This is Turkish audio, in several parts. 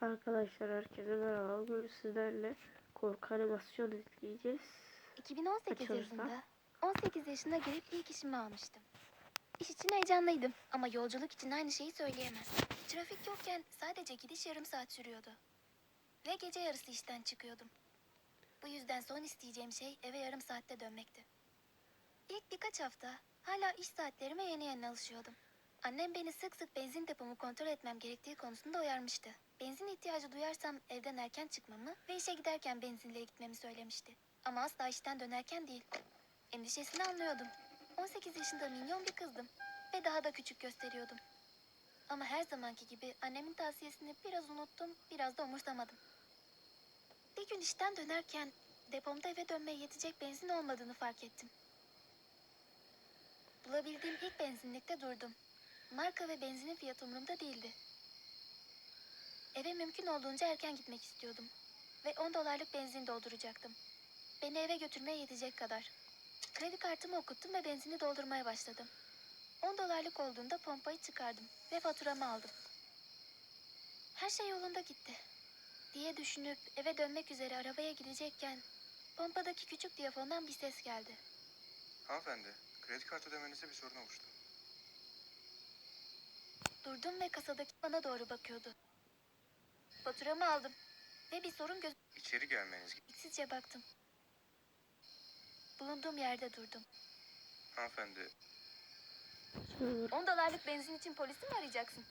Arkadaşlar herkese merhaba. Bugün sizlerle korku animasyon izleyeceğiz. 2018 Açılışta. yılında 18 yaşına girip ilk işimi almıştım. İş için heyecanlıydım ama yolculuk için aynı şeyi söyleyemez. Trafik yokken sadece gidiş yarım saat sürüyordu. Ve gece yarısı işten çıkıyordum. Bu yüzden son isteyeceğim şey eve yarım saatte dönmekti. İlk birkaç hafta hala iş saatlerime yeni yeni alışıyordum. Annem beni sık sık benzin depomu kontrol etmem gerektiği konusunda uyarmıştı. Benzin ihtiyacı duyarsam evden erken çıkmamı ve işe giderken benzinliğe gitmemi söylemişti. Ama asla işten dönerken değil. Endişesini anlıyordum. 18 yaşında minyon bir kızdım ve daha da küçük gösteriyordum. Ama her zamanki gibi annemin tavsiyesini biraz unuttum, biraz da umursamadım. Bir gün işten dönerken depomda eve dönmeye yetecek benzin olmadığını fark ettim. Bulabildiğim ilk benzinlikte durdum. Marka ve benzinin fiyatı umurumda değildi. Eve mümkün olduğunca erken gitmek istiyordum. Ve 10 dolarlık benzin dolduracaktım. Beni eve götürmeye yetecek kadar. Kredi kartımı okuttum ve benzini doldurmaya başladım. 10 dolarlık olduğunda pompayı çıkardım ve faturamı aldım. Her şey yolunda gitti. Diye düşünüp eve dönmek üzere arabaya gidecekken pompadaki küçük diyafondan bir ses geldi. Hanımefendi, kredi kartı ödemenizde bir sorun oluştu. Durdum ve kasadaki bana doğru bakıyordu. Faturamı aldım ve bir sorun göz İçeri gelmeniz gibi. Sizce baktım. Bulunduğum yerde durdum. Hanımefendi, Şöyle 10 dolarlık benzin için polisi mi arayacaksın?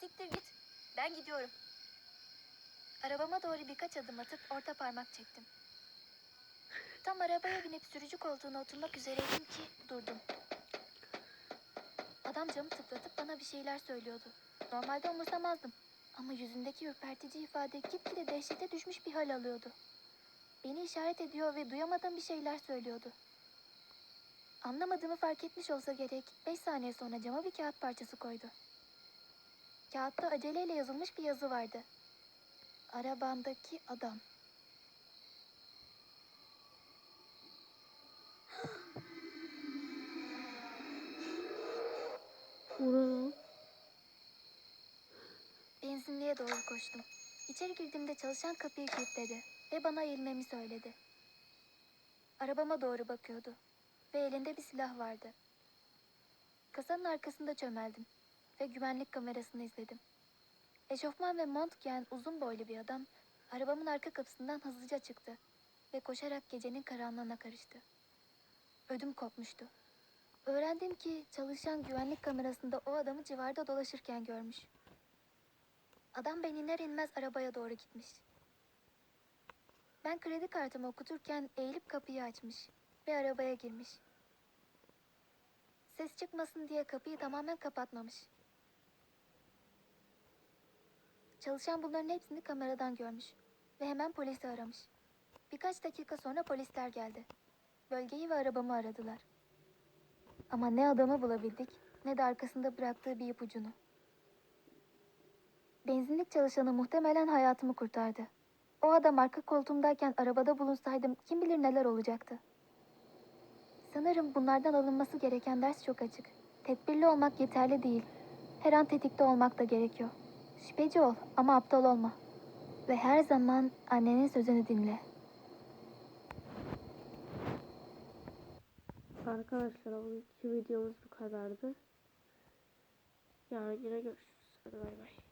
Siktir git. Ben gidiyorum. Arabama doğru birkaç adım atıp orta parmak çektim. Tam arabaya binip sürücü koltuğuna oturmak üzereydim ki durdum. Adam camı tıklatıp bana bir şeyler söylüyordu. Normalde umursamazdım. Ama yüzündeki ürpertici ifade gitgide dehşete düşmüş bir hal alıyordu. Beni işaret ediyor ve duyamadığım bir şeyler söylüyordu. Anlamadığımı fark etmiş olsa gerek 5 saniye sonra cama bir kağıt parçası koydu. Kağıtta aceleyle yazılmış bir yazı vardı. Arabandaki adam. Benzinliğe doğru koştum. İçeri girdiğimde çalışan kapıyı kilitledi ve bana eğilmemi söyledi. Arabama doğru bakıyordu ve elinde bir silah vardı. Kasanın arkasında çömeldim ve güvenlik kamerasını izledim. Eşofman ve mont giyen uzun boylu bir adam arabamın arka kapısından hızlıca çıktı ve koşarak gecenin karanlığına karıştı. Ödüm kopmuştu. Öğrendim ki çalışan güvenlik kamerasında o adamı civarda dolaşırken görmüş. Adam ben iner inmez arabaya doğru gitmiş. Ben kredi kartımı okuturken eğilip kapıyı açmış ve arabaya girmiş. Ses çıkmasın diye kapıyı tamamen kapatmamış. Çalışan bunların hepsini kameradan görmüş ve hemen polisi aramış. Birkaç dakika sonra polisler geldi. Bölgeyi ve arabamı aradılar. Ama ne adamı bulabildik ne de arkasında bıraktığı bir ipucunu. Benzinlik çalışanı muhtemelen hayatımı kurtardı. O adam arka koltuğumdayken arabada bulunsaydım kim bilir neler olacaktı. Sanırım bunlardan alınması gereken ders çok açık. Tedbirli olmak yeterli değil. Her an tetikte olmak da gerekiyor. Şüpheci ol ama aptal olma. Ve her zaman annenin sözünü dinle. arkadaşlar bugünkü videomuz bu kadardı. Yarın yine görüşürüz. Hadi bay bay.